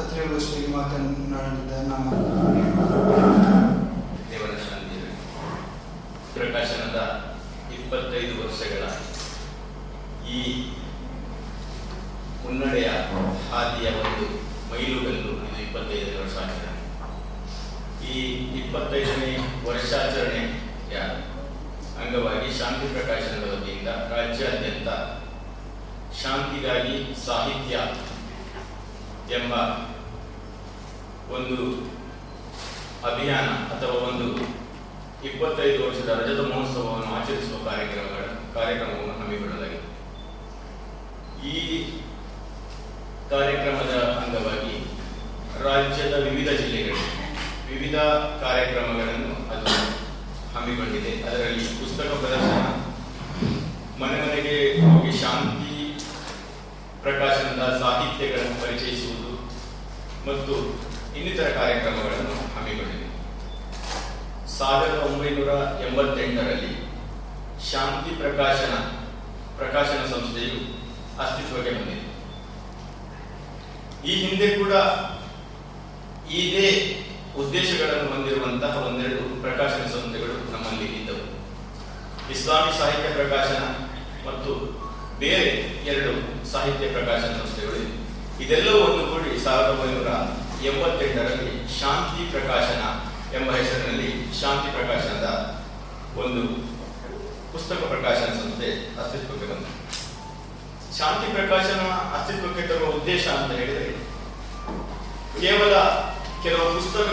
ಪತ್ರಿಕಾಗೋಷ್ಠಿಯಲ್ಲಿ ಮಾತನಾಡಿದ ನಮ್ಮ ದೇವರ ಶಾಂತಿ ಪ್ರಕಾಶನದ ಇಪ್ಪತ್ತೈದು ವರ್ಷಗಳ ಈ ಮುನ್ನಡೆಯ ಹಾದಿಯ ಒಂದು ಮೈಲುಗಲ್ಲು ಇದು ಇಪ್ಪತ್ತೈದನೇ ವರ್ಷಾಚರಣೆ. ಈ ಇಪ್ಪತ್ತೈದನೇ ವರ್ಷಾಚರಣೆಯ ಅಂಗವಾಗಿ ಶಾಂತಿ ಪ್ರಕಾಶನದ ವತಿಯಿಂದ ರಾಜ್ಯಾದ್ಯಂತ ಶಾಂತಿಗಾಗಿ ಸಾಹಿತ್ಯ ಎಂಬ ಒಂದು ಅಭಿಯಾನ ಅಥವಾ ಒಂದು ಇಪ್ಪತ್ತೈದು ವರ್ಷದ ರಜತ ಮಹೋತ್ಸವವನ್ನು ಆಚರಿಸುವ ಕಾರ್ಯಕ್ರಮಗಳ ಕಾರ್ಯಕ್ರಮವನ್ನು ಹಮ್ಮಿಕೊಳ್ಳಲಾಗಿದೆ ಈ ಕಾರ್ಯಕ್ರಮದ ಅಂಗವಾಗಿ ರಾಜ್ಯದ ವಿವಿಧ ಜಿಲ್ಲೆಗಳಲ್ಲಿ ವಿವಿಧ ಕಾರ್ಯಕ್ರಮಗಳನ್ನು ಅದು ಹಮ್ಮಿಕೊಂಡಿದೆ. ಅದರಲ್ಲಿ ಪುಸ್ತಕ ಪ್ರದರ್ಶನ, ಮನೆ ಮನೆಗೆ ಹೋಗಿ ಶಾಂತಿ ಪ್ರಕಾಶನದ ಸಾಹಿತ್ಯಗಳನ್ನು ಮತ್ತು ಇನ್ನಿತರ ಕಾರ್ಯಕ್ರಮಗಳನ್ನು ಹಮ್ಮಿಕೊಂಡಿದೆ. ಸಾವಿರದ ಒಂಬೈನೂರ ಎಂಬತ್ತೆಂಟರಲ್ಲಿ ಶಾಂತಿ ಪ್ರಕಾಶನ ಪ್ರಕಾಶನ ಸಂಸ್ಥೆಯು ಅಸ್ತಿತ್ವಕ್ಕೆ ಬಂದಿದೆ. ಈ ಹಿಂದೆ ಕೂಡ ಇದೇ ಉದ್ದೇಶಗಳನ್ನು ಹೊಂದಿರುವಂತಹ ಒಂದೆರಡು ಪ್ರಕಾಶನ ಸಂಸ್ಥೆಗಳು ನಮ್ಮಲ್ಲಿ ಇದ್ದವು. ಇಸ್ಲಾಮಿ ಸಾಹಿತ್ಯ ಪ್ರಕಾಶನ ಮತ್ತು ಬೇರೆ ಎರಡು ಸಾಹಿತ್ಯ ಪ್ರಕಾಶನ ಸಂಸ್ಥೆಗಳು ಇವೆ. ಇದೆಲ್ಲವೂ ಒಂದುಗೂಡಿ ಸಾವಿರದ ಒಂಬೈನೂರ ಎಂಬತ್ತೆಂಟರಲ್ಲಿ ಶಾಂತಿ ಪ್ರಕಾಶನ ಎಂಬ ಹೆಸರಿನಲ್ಲಿ ಶಾಂತಿ ಪ್ರಕಾಶನದ ಒಂದು ಪುಸ್ತಕ ಪ್ರಕಾಶನ ಸಂಸ್ಥೆ ಅಸ್ತಿತ್ವಕ್ಕೆ ಬಂತು. ಶಾಂತಿ ಪ್ರಕಾಶನ ಅಸ್ತಿತ್ವಕ್ಕೆ ತರುವ ಉದ್ದೇಶ ಅಂತ ಹೇಳಿದರೆ ಕೇವಲ ಕೆಲವು ಪುಸ್ತಕ